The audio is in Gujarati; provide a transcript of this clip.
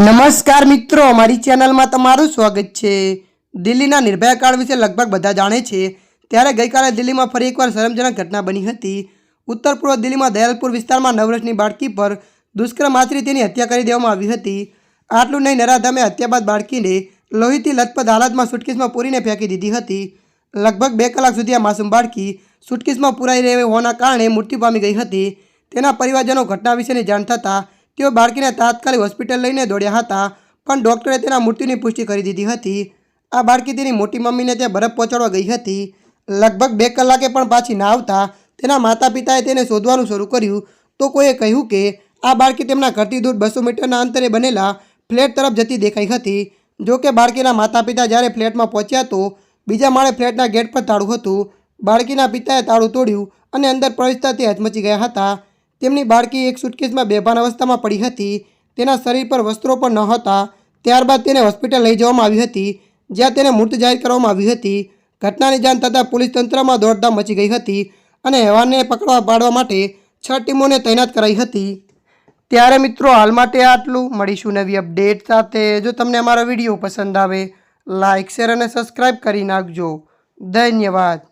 નમસ્કાર મિત્રો, અમારી ચેનલમાં તમારું સ્વાગત છે. દિલ્હીના નિર્ભયા કાંડ વિશે લગભગ બધા જાણે છે. ત્યારે ગઈકાલે દિલ્હીમાં ફરી એકવાર શરમજનક ઘટના બની હતી. ઉત્તર પૂર્વ દિલ્હીમાં દયાલપુર વિસ્તારમાં નવ વર્ષની બાળકી પર દુષ્કર્મ આચરી તેની હત્યા કરી દેવામાં આવી હતી. આટલું નહીં, નરાધામે હત્યા બાદ બાળકીને લોહીથી લથપથ હાલતમાં સુટકેસમાં પૂરીને ફેંકી દીધી હતી. લગભગ બે કલાક સુધી આ માસૂમ બાળકી સુટકેસમાં પુરાઈ રહી હોવાના કારણે મૃત્યુ પામી ગઈ હતી. તેના પરિવારજનો ઘટના વિશેની જાણ થતાં તેઓ બાળકીને તાત્કાલિક હોસ્પિટલ લઈને દોડ્યા હતા, પણ ડૉક્ટરે તેના મૃત્યુની પુષ્ટિ કરી દીધી હતી. આ બાળકી તેની મોટી મમ્મીને ત્યાં બરફ પહોંચાડવા ગઈ હતી. લગભગ બે કલાકે પણ પાછી ના આવતા તેના માતા પિતાએ તેને શોધવાનું શરૂ કર્યું. તો કોઈએ કહ્યું કે, આ બાળકી તેમના ઘરથી દૂર બસો મીટરના અંતરે બનેલા ફ્લેટ તરફ જતી દેખાઈ હતી. જો કે બાળકીના માતા પિતા જ્યારે ફ્લેટમાં પહોંચ્યા તો બીજા માળે ફ્લેટના ગેટ પર તાળું હતું. બાળકીના પિતાએ તાળું તોડ્યું અને અંદર પ્રવેશતા તે હચમચી ગયા હતા. તેમની બાળકી એક સુટકેસમાં બેભાન અવસ્થામાં પડી હતી. તેના શરીર પર વસ્ત્રો પણ ન હતા. ત્યારબાદ તેને હોસ્પિટલ લઈ જવામાં આવી હતી, જ્યાં તેને મૃત જાહેર કરવામાં આવી હતી. ઘટનાની જાણ થતાં પોલીસ તંત્રમાં દોડધામ મચી ગઈ હતી અને હેવાનને પકડવા પાડવા માટે છ ટીમોને તૈનાત કરાઈ હતી. ત્યારે મિત્રો, હાલ માટે આટલું. મળીશું નવી અપડેટ સાથે. જો તમને અમારો વીડિયો પસંદ આવે લાઇક શેર અને સબસ્ક્રાઈબ કરી નાખજો. ધન્યવાદ.